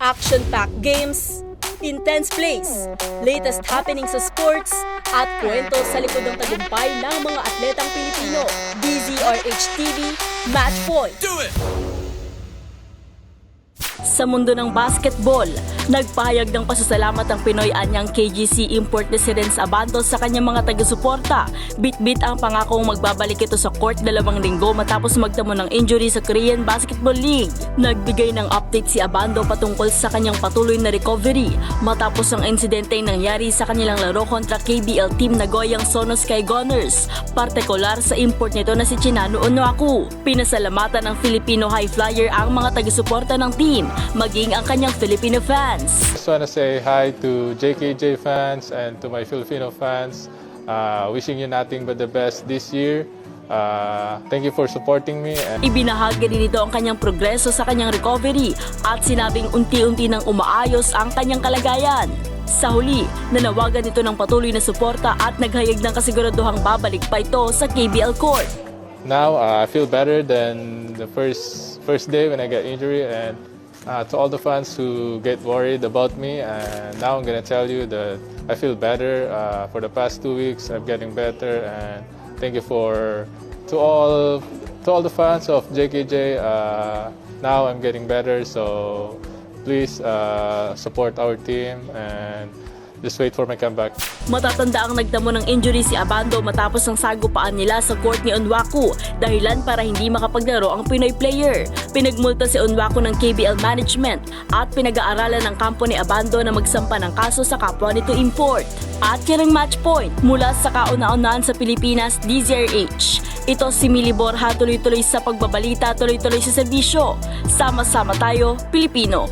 Action-packed games, intense plays, latest happenings sa sports, at kwento sa likod ng tagumpay ng mga atletang Pilipino. DZRH TV, Match Point. Sa mundo ng basketball, nagpahayag ng pasasalamat ang Pinoy Anyang KGC Import Residence Abando sa kanyang mga taga-suporta. Bit-bit ang pangakong magbabalik ito sa court dalawang linggo matapos magtamo ng injury sa Korean Basketball League. Nagbigay ng update si Abando patungkol sa kanyang patuloy na recovery matapos ang insidente nangyari sa kanilang laro kontra KBL team Nagoyang Sono Sky Gunners, partikular sa import nito na si Chinano Onoaku. Pinasalamatan ng Filipino High Flyer ang mga taga-suporta ng team, maging ang kanyang Filipino fans. Just want to say hi to JKJ fans and to my Filipino fans. Uh, wishing you nothing but the best this year. Uh, thank you for supporting me. And Ibinahagi din ito ang kanyang progreso sa kanyang recovery at sinabing unti-unti nang umaayos ang kanyang kalagayan. Sa huli, nanawagan ito ng patuloy na suporta at naghayag ng kasiguraduhang babalik pa ito sa KBL Court. now uh, I feel better than the first first day when I got injury. And uh, to all the fans who get worried about me, and now I'm gonna tell you that I feel better. Uh, for the past two weeks, I'm getting better, and thank you for to all to all the fans of JKJ. Uh, now I'm getting better, so please uh, support our team and just wait for my comeback. Matatanda ang nagtamo ng injury si Abando matapos ang sagupaan nila sa court ni Onwaku dahilan para hindi makapaglaro ang Pinoy player. Pinagmulta si Onwaku ng KBL management at pinag-aaralan ng kampo ni Abando na magsampa ng kaso sa kapwa nito import. At yan ang match point mula sa kauna-unahan sa Pilipinas, DZRH. Ito si Mili Borja tuloy-tuloy sa pagbabalita, tuloy-tuloy sa serbisyo. Sama-sama tayo, Pilipino.